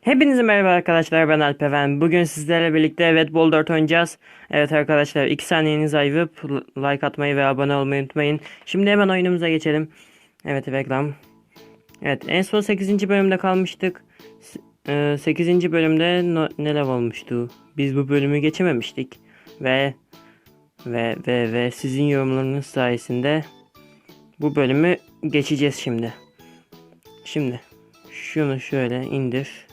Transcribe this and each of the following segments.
Hepinize merhaba arkadaşlar ben Alpeven. Bugün sizlerle birlikte Red Bull 4 oynayacağız. Evet arkadaşlar 2 saniyenizi ayırıp like atmayı ve abone olmayı unutmayın. Şimdi hemen oyunumuza geçelim. Evet reklam. Evet en son 8. bölümde kalmıştık. 8. bölümde no- neler olmuştu? Biz bu bölümü geçememiştik. Ve ve ve ve sizin yorumlarınız sayesinde bu bölümü geçeceğiz şimdi. Şimdi şunu şöyle indir.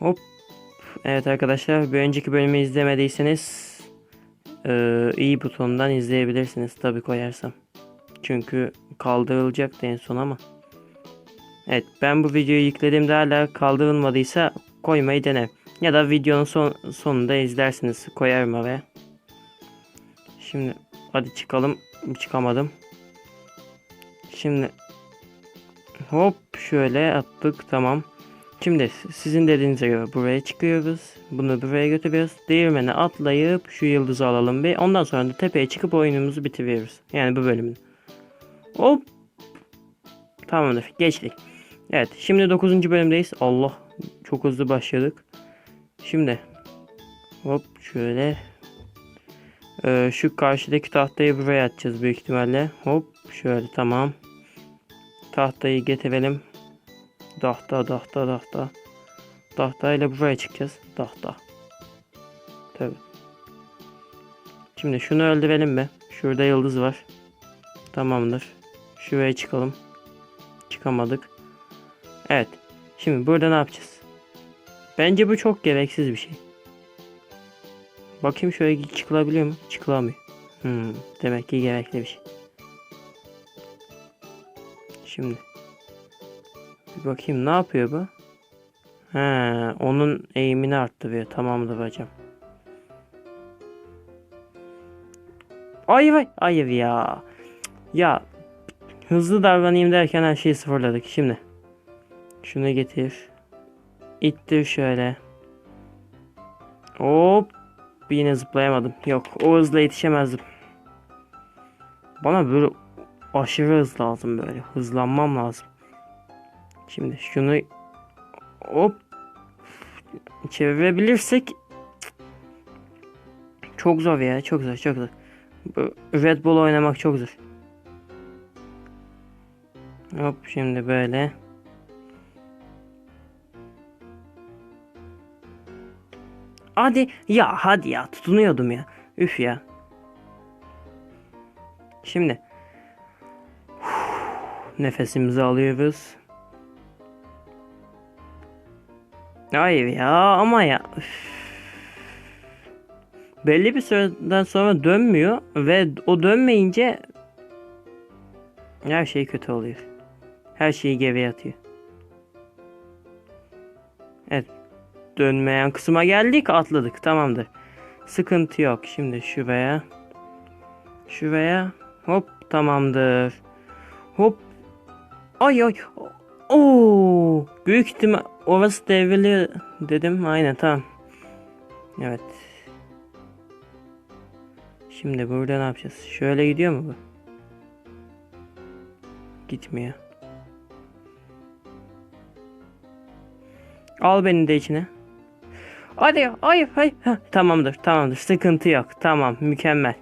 Hop. Evet arkadaşlar bir önceki bölümü izlemediyseniz eee, iyi butonundan izleyebilirsiniz tabi koyarsam. Çünkü kaldırılacaktı en son ama. Evet ben bu videoyu yüklediğimde hala kaldırılmadıysa koymayı denerim. Ya da videonun son, sonunda izlersiniz koyarım oraya. Şimdi hadi çıkalım. Çıkamadım. Şimdi hop şöyle attık tamam. Şimdi sizin dediğinize göre buraya çıkıyoruz. Bunu buraya götürüyoruz. Değirmene atlayıp şu yıldızı alalım bir. Ondan sonra da tepeye çıkıp oyunumuzu bitiriyoruz. Yani bu bölümün. Hop. Tamamdır. Geçtik. Evet. Şimdi 9. bölümdeyiz. Allah. Çok hızlı başladık. Şimdi. Hop şöyle. Ee, şu karşıdaki tahtayı buraya atacağız büyük ihtimalle. Hop şöyle tamam. Tahtayı getirelim. Dahta dahta dahta. Dahta ile buraya çıkacağız. Dahta. Tabi. Şimdi şunu öldürelim mi? Şurada yıldız var. Tamamdır. Şuraya çıkalım. Çıkamadık. Evet. Şimdi burada ne yapacağız? Bence bu çok gereksiz bir şey. Bakayım şöyle çıkılabiliyor mu? Çıkılamıyor. Hmm, demek ki gerekli bir şey. Şimdi. Bir bakayım ne yapıyor bu? He, onun eğimini arttırıyor. Tamamdır hocam. Ay vay, hayır ya. Ya hızlı davranayım derken her şeyi sıfırladık. Şimdi şunu getir. İttir şöyle. Hop. Yine zıplayamadım. Yok o hızla yetişemezdim. Bana böyle aşırı hız lazım böyle. Hızlanmam lazım. Şimdi şunu hop çevirebilirsek çok zor ya çok zor çok zor. Red Bull oynamak çok zor. Hop şimdi böyle. Hadi ya hadi ya tutunuyordum ya. Üf ya. Şimdi nefesimizi alıyoruz. Hayır ya ama ya. Belli bir süreden sonra dönmüyor ve o dönmeyince her şey kötü oluyor. Her şeyi geriye atıyor. Evet. Dönmeyen kısma geldik atladık tamamdır. Sıkıntı yok. Şimdi şuraya. Şuraya. Hop tamamdır. Hop. Ay ay. Oo, büyük ihtimal orası devrili dedim. Aynen tamam. Evet. Şimdi burada ne yapacağız? Şöyle gidiyor mu bu? Gitmiyor. Al beni de içine. Hadi hayır hayır. Heh, tamamdır tamamdır sıkıntı yok. Tamam mükemmel.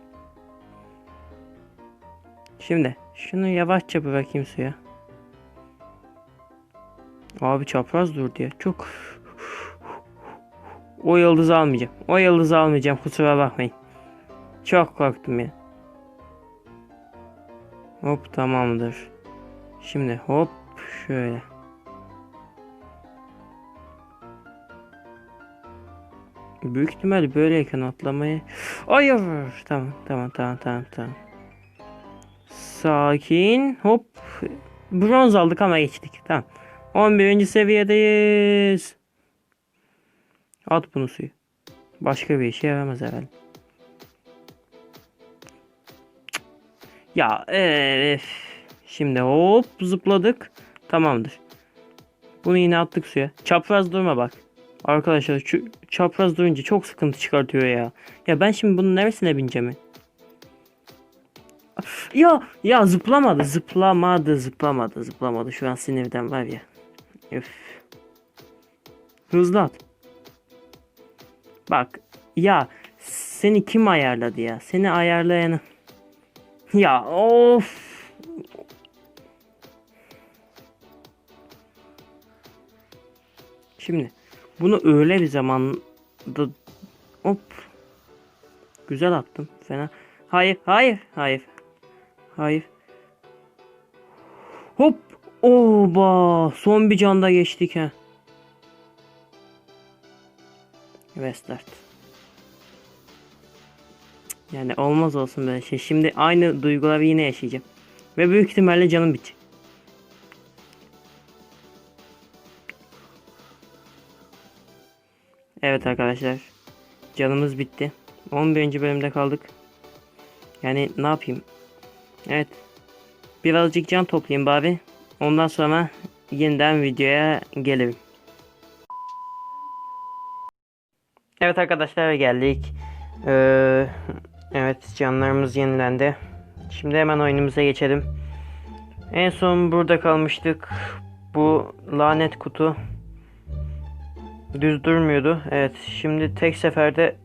Şimdi şunu yavaşça bırakayım suya. Abi çapraz dur diye. Çok o yıldızı almayacağım. O yıldızı almayacağım. Kusura bakmayın. Çok korktum ya. Hop tamamdır. Şimdi hop şöyle. Büyük ihtimal böyleyken atlamayı... Hayır. Tamam tamam tamam tamam tamam. Sakin. Hop. Bronz aldık ama geçtik. Tamam. 11. seviyedeyiz. At bunu suyu. Başka bir işe yaramaz herhalde. Ya eee. Şimdi hop zıpladık. Tamamdır. Bunu yine attık suya. Çapraz durma bak. Arkadaşlar şu çapraz durunca çok sıkıntı çıkartıyor ya. Ya ben şimdi bunun neresine bineceğim? Ya ya zıplamadı zıplamadı zıplamadı zıplamadı. Şu an sinirden var ya. Üf. Hızlı. Bak ya seni kim ayarladı ya? Seni ayarlayanı. Ya of. Şimdi bunu öyle bir zamanda hop güzel attım fena. Hayır hayır hayır. Hayır. Oba son bir canda geçtik ha. Ve start. Yani olmaz olsun böyle şey. Şimdi aynı duyguları yine yaşayacağım. Ve büyük ihtimalle canım bitecek. Evet arkadaşlar. Canımız bitti. 11. bölümde kaldık. Yani ne yapayım? Evet. Birazcık can toplayayım bari. Ondan sonra yeniden videoya gelirim. Evet arkadaşlar geldik. Ee, evet canlarımız yenilendi. Şimdi hemen oyunumuza geçelim. En son burada kalmıştık. Bu lanet kutu düz durmuyordu. Evet şimdi tek seferde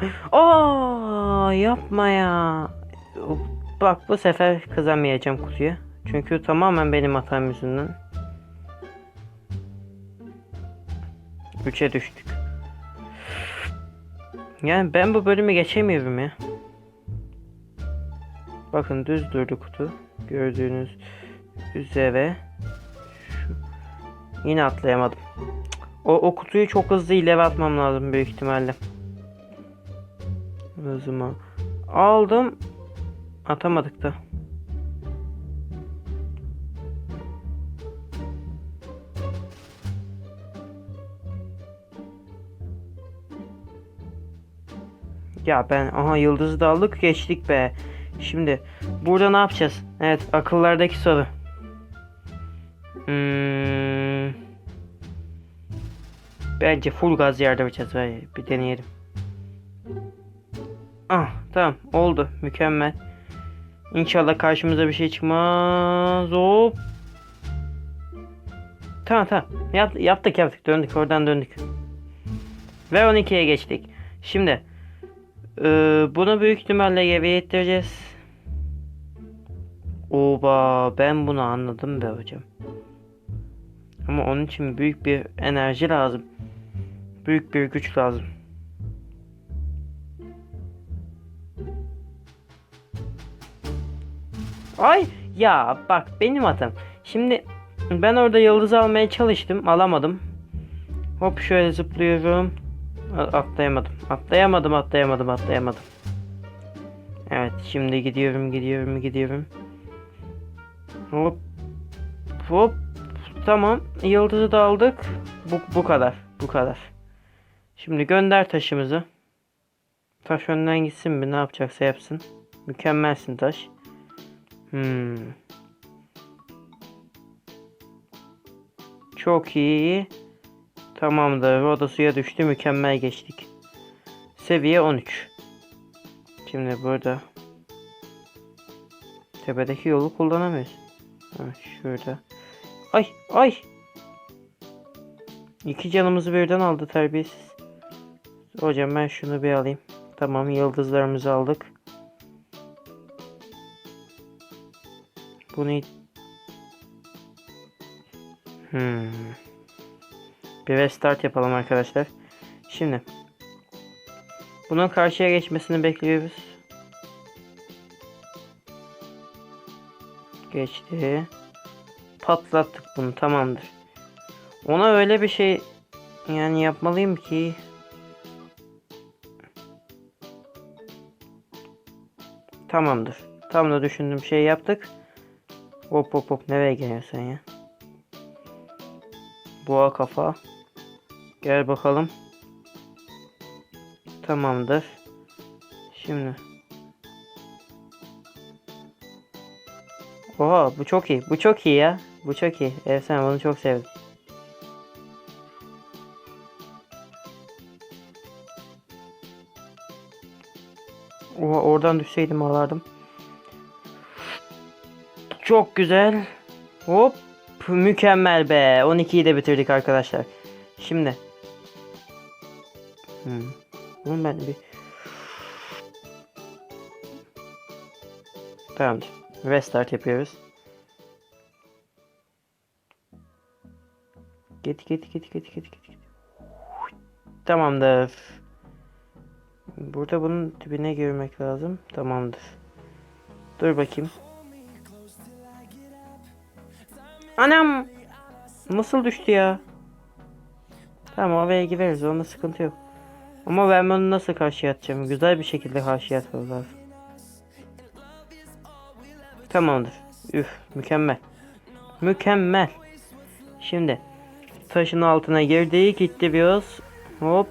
Aa yapma ya. Bak bu sefer kızamayacağım kutuya. Çünkü tamamen benim hatam yüzünden. 3'e düştük. Yani ben bu bölümü geçemiyorum ya. Bakın düz durdu kutu. Gördüğünüz üzere. Şu. Yine atlayamadım. O, o kutuyu çok hızlı ileri atmam lazım büyük ihtimalle. Hızıma aldım. Atamadık da. Ya ben aha yıldızı da aldık geçtik be. Şimdi burada ne yapacağız? Evet akıllardaki soru. Hmm, bence full gaz yardım edeceğiz. Var ya, Bir deneyelim. Ah tamam oldu mükemmel. İnşallah karşımıza bir şey çıkmaz. Hop. Tamam tamam. Yap, yaptık yaptık döndük oradan döndük. Ve 12'ye geçtik. Şimdi ee, bunu büyük ihtimalle geriye ittireceğiz. Oba ben bunu anladım be hocam. Ama onun için büyük bir enerji lazım. Büyük bir güç lazım. Ay ya bak benim hatam. Şimdi ben orada yıldız almaya çalıştım. Alamadım. Hop şöyle zıplıyorum. Atlayamadım. Atlayamadım, atlayamadım, atlayamadım. Evet, şimdi gidiyorum, gidiyorum, gidiyorum. Hop. Hop. Tamam. Yıldızı da aldık. Bu, bu kadar. Bu kadar. Şimdi gönder taşımızı. Taş önden gitsin mi? Ne yapacaksa yapsın. Mükemmelsin taş. Hmm. Çok iyi. Tamamdır. O da suya düştü. Mükemmel geçtik. Seviye 13. Şimdi burada tepedeki yolu kullanamıyoruz. Ha, şurada. Ay ay. İki canımızı birden aldı terbiyesiz. Hocam ben şunu bir alayım. Tamam yıldızlarımızı aldık. Bunu Hmm. Bir restart yapalım arkadaşlar. Şimdi bunun karşıya geçmesini bekliyoruz. Geçti. Patlattık bunu tamamdır. Ona öyle bir şey yani yapmalıyım ki Tamamdır. Tam da düşündüğüm şeyi yaptık. Hop hop hop nereye geliyorsun ya? Boğa kafa. Gel bakalım. Tamamdır. Şimdi. Oha bu çok iyi. Bu çok iyi ya. Bu çok iyi. Sen bunu çok sevdim. Oha oradan düşseydim ağlardım. Çok güzel. Hop. Mükemmel be. 12'yi de bitirdik arkadaşlar. Şimdi Hmm. Bunun ben bir... Tamamdır. Restart yapıyoruz. Git git git git git git. Tamamdır. Burada bunun dibine girmek lazım. Tamamdır. Dur bakayım. Anam! Nasıl düştü ya? Tamam oraya gireriz. Onda sıkıntı yok. Ama ben bunu nasıl karşıya atacağım? Güzel bir şekilde karşıya atmamız lazım. Tamamdır. Üf mükemmel. Mükemmel. Şimdi taşın altına girdik gitti biraz. Hop.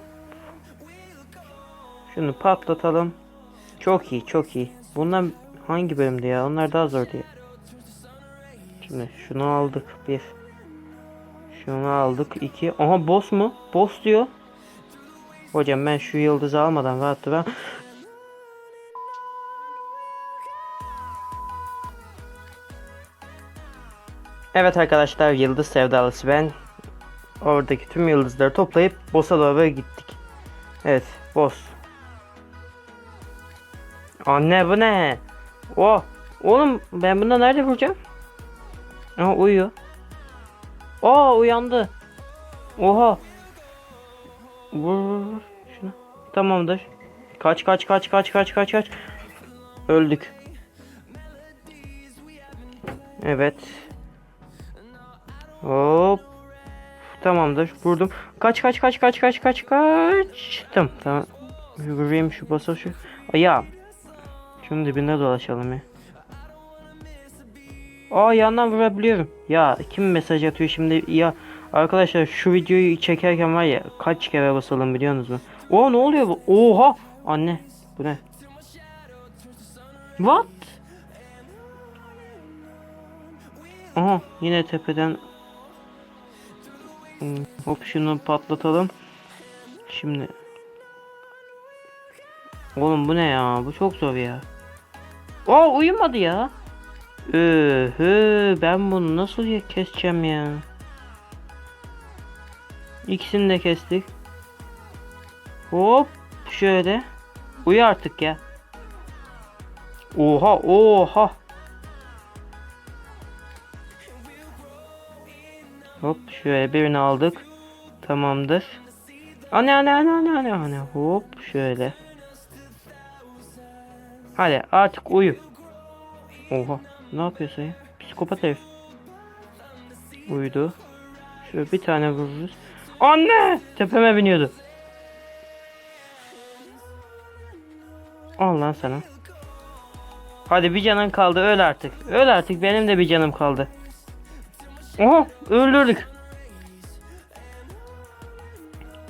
Şunu patlatalım. Çok iyi çok iyi. Bunlar hangi bölümde ya? Onlar daha zor diye. Şimdi şunu aldık bir. Şunu aldık iki. Aha boss mu? Boss diyor. Hocam ben şu yıldızı almadan rahat duram. Evet arkadaşlar yıldız sevdalısı ben. Oradaki tüm yıldızları toplayıp boss'a doğru gittik. Evet boss. Anne bu ne? Oh. Oğlum ben bunda nerede vuracağım? Aha uyuyor. Aa uyandı. Oha. Vur vur. Şuna. Tamamdır. Kaç kaç kaç kaç kaç kaç kaç. Öldük. Evet. Hop. Tamamdır. Vurdum. Kaç kaç kaç kaç kaç kaç kaç. Tamam tamam. Vurayım şu basa şu. Ya. Şunun dibinde dolaşalım ya. Aa yandan vurabiliyorum. Ya kim mesaj atıyor şimdi ya arkadaşlar şu videoyu çekerken var ya kaç kere basalım biliyor musunuz? O ne oluyor bu? Oha anne bu ne? What? Aha yine tepeden Hmm, hop şunu patlatalım. Şimdi Oğlum bu ne ya? Bu çok zor ya. Aa uyumadı ya. Öhü, ben bunu nasıl ya- keseceğim ya? İkisini de kestik. Hop şöyle. Uyu artık ya. Oha oha. Hop şöyle birini aldık. Tamamdır. Anne anne anne anne anne anne. Hop şöyle. Hadi artık uyu. Oha. Ne yapıyorsun ya? Psikopat herif. Uyudu. Şöyle bir tane vururuz. Anne! Tepeme biniyordu. Al lan sana. Hadi bir canın kaldı öl artık. Öl artık benim de bir canım kaldı. Oha öldürdük.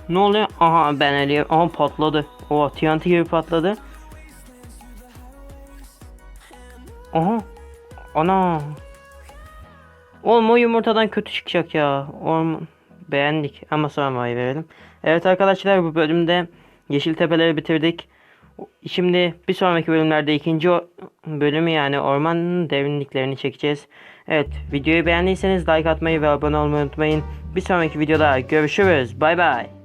Ne oluyor? Aha ben eliyorum. Aha patladı. Oha TNT gibi patladı. Aha. Ana. Oğlum o yumurtadan kötü çıkacak ya. Orman. Beğendik ama sonra vay verelim. Evet arkadaşlar bu bölümde Yeşil Tepeleri bitirdik. Şimdi bir sonraki bölümlerde ikinci bölümü yani orman derinliklerini çekeceğiz. Evet videoyu beğendiyseniz like atmayı ve abone olmayı unutmayın. Bir sonraki videoda görüşürüz. Bay bay.